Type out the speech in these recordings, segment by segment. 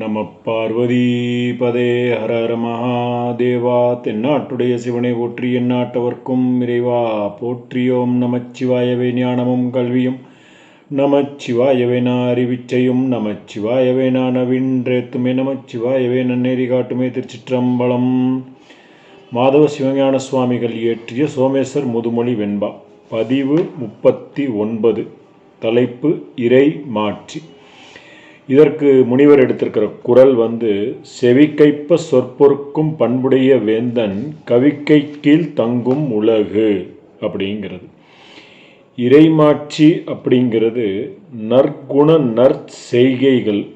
நம பார்வதி பதே ஹர ஹர மகாதேவா தென்னாட்டுடைய சிவனை போற்றி எந்நாட்டவர்க்கும் இறைவா போற்றியோம் நமச்சிவாயவே ஞானமும் கல்வியும். நமச்சிவாயவே நான் அறிவிச்சையும் நமச்சிவாயவே நான் நவின்றேத்துமே நமச்சிவாயவே நன்னேறி காட்டுமே திருச்சிற்றம்பலம். மாதவ சிவஞான சுவாமிகள் இயற்றிய சோமேஸ்வர் முதுமொழி வெண்பா பதிவு முப்பத்தி ஒன்பது தலைப்பு இறை மாற்றி. இதற்கு முனிவர் எடுத்திருக்கிற குரல் வந்து செவிக்கைப்ப சொற்பொருக்கும் பண்புடைய வேந்தன் கவிக்கை கீழ் தங்கும் உலகு அப்படிங்கிறது. இறைமாட்சி அப்படிங்கிறது நற்குண நற்செய்கைகள்.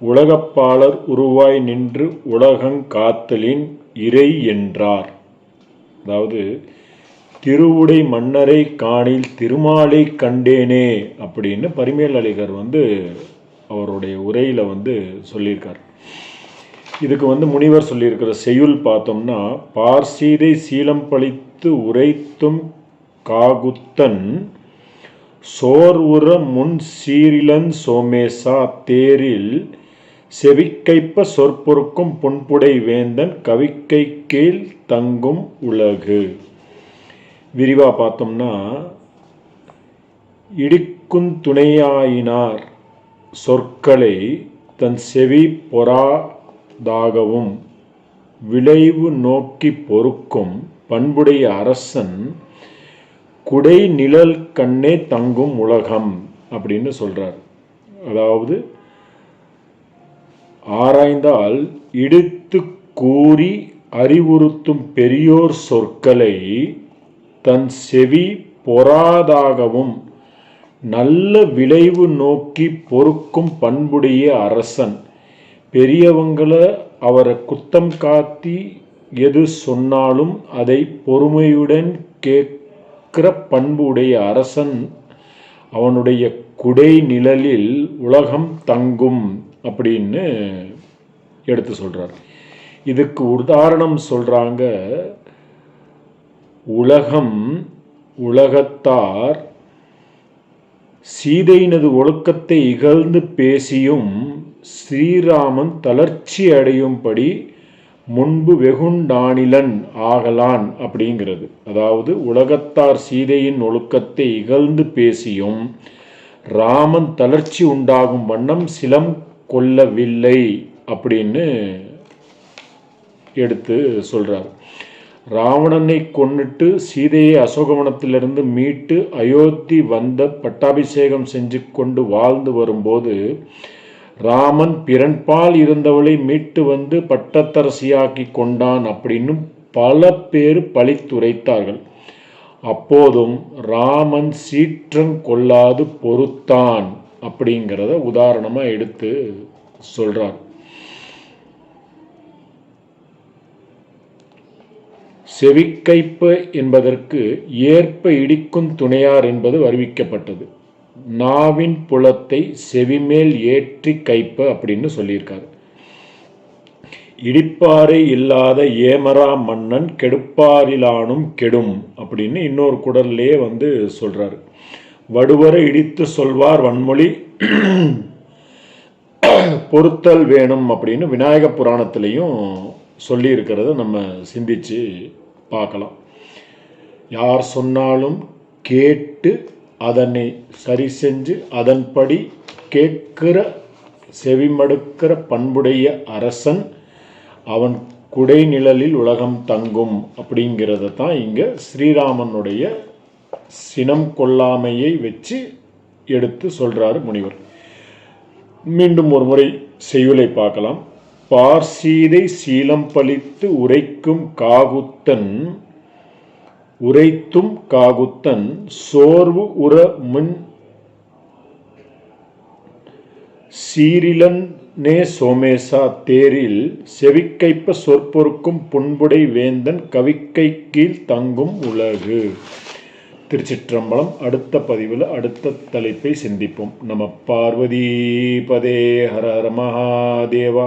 உலகப்பாளர் உருவாய் நின்று உலகங் காத்தலின் இறை என்றார். அதாவது திருவுடை மன்னரை காணில் திருமாலை கண்டேனே அப்படின்னு பரிமேல் வந்து அவருடைய உரையில் வந்து சொல்லியிருக்கார். இதுக்கு வந்து முனிவர் சொல்லியிருக்கிற செய்யுள் பார்த்தோம்னா பார்சீதை சீலம் பழித்து உரைத்தும் காகுத்தன் சோர்வுற முன் சீரிலன் சோமேசா தேரில் செவிக்கைப்ப சொற்பொருக்கும் புண்புடை வேந்தன் கவிக்கை கீழ் தங்கும் உலகு. விரிவாக பார்த்தோம்னா இடிக்குந்துணையாயினார் சொற்களை தன் செவி பொறாதாகவும் விளைவு நோக்கி பொறுக்கும் பண்புடைய அரசன் குடை நிழல் கண்ணே தங்கும் உலகம் அப்படின்னு சொல்றார். அதாவது ஆராய்ந்தால் இடித்து கூறி அறிவுறுத்தும் பெரியோர் சொற்களை தன் செவி பொறாதாகவும் நல்ல விளைவு நோக்கி பொறுக்கும் பண்புடைய அரசன். பெரியவங்களை அவரை குத்தம் காத்தி எது சொன்னாலும் அதை பொறுமையுடன் கேட்கிற பண்பு உடைய அரசன் அவனுடைய குடை நிழலில் உலகம் தங்கும் அப்படின்னு எடுத்து சொல்கிறார் இதுக்கு உதாரணம் சொல்கிறாங்க உலகம் உலகத்தார் சீதையினது ஒழுக்கத்தை இகழ்ந்து பேசியும் ஸ்ரீராமன் தளர்ச்சி அடையும்படி முன்பு வெகுண்டானிலன் ஆகலான் அப்படிங்கிறது. அதாவது உலகத்தார் சீதையின் ஒழுக்கத்தை இகழ்ந்து பேசியும் ராமன் தளர்ச்சி உண்டாகும் வண்ணம் சிலம் கொள்ளவில்லை அப்படின்னு எடுத்து சொல்கிறார் ராவணனை கொன்னுட்டு சீதையை அசோகவனத்திலிருந்து மீட்டு அயோத்தி வந்த பட்டாபிஷேகம் செஞ்சு கொண்டு வாழ்ந்து வரும்போது ராமன் பிறன்பால் இருந்தவளை மீட்டு வந்து பட்டத்தரசியாக்கி கொண்டான் அப்படின்னு பல பேர் பழித்துரைத்தார்கள் அப்போதும் ராமன் சீற்றம் கொள்ளாது பொறுத்தான் அப்படிங்கிறத உதாரணமாக எடுத்து சொல்கிறார் செவிக்கைப்பு என்பதற்கு ஏற்ப இடிக்கும் துணையார் என்பது அறிவிக்கப்பட்டது. நாவின் புலத்தை செவிமேல் ஏற்றி கைப்ப அப்படின்னு சொல்லியிருக்காரு. இடிப்பாறை இல்லாத ஏமரா மன்னன் கெடுப்பாரிலானும் கெடும் அப்படின்னு இன்னொரு குடல்லையே வந்து சொல்றாரு. வடுவரை இடித்து சொல்வார் வன்மொழி பொருத்தல் வேணும் அப்படின்னு விநாயக புராணத்திலையும் சொல்லியிருக்கிறத நம்ம சிந்திச்சு பார்க்கலாம். யார் சொன்னாலும் கேட்டு அதனை சரி செஞ்சு அதன்படி கேட்கிற செவிமடுக்கிற பண்புடைய அரசன் அவன் குடைநிழலில் உலகம் தங்கும் அப்படிங்கிறத தான் இங்கே ஸ்ரீராமனுடைய சினம் கொள்ளாமையை வச்சு எடுத்து சொல்கிறாரு முனிவர். மீண்டும் ஒரு முறை செய்யுளை பார்க்கலாம். பார்சீதை சீலம் பழித்து உரைக்கும் காகுத்தன் உரைத்தும் காகுத்தன் சோர்வு உற முன் சீரிலன் நே சோமேசா தேரில் செவிக்கைப்ப சொற்பொறுக்கும் புண்புடை வேந்தன் கவிக்கை கீழ் தங்கும் உலகு. திருச்சிற்றம்பலம் அடுத்த பதிவில் அடுத்த தலைப்பை சிந்திப்போம். நம்ம பார்வதி பதே ஹர ஹர மகாதேவா.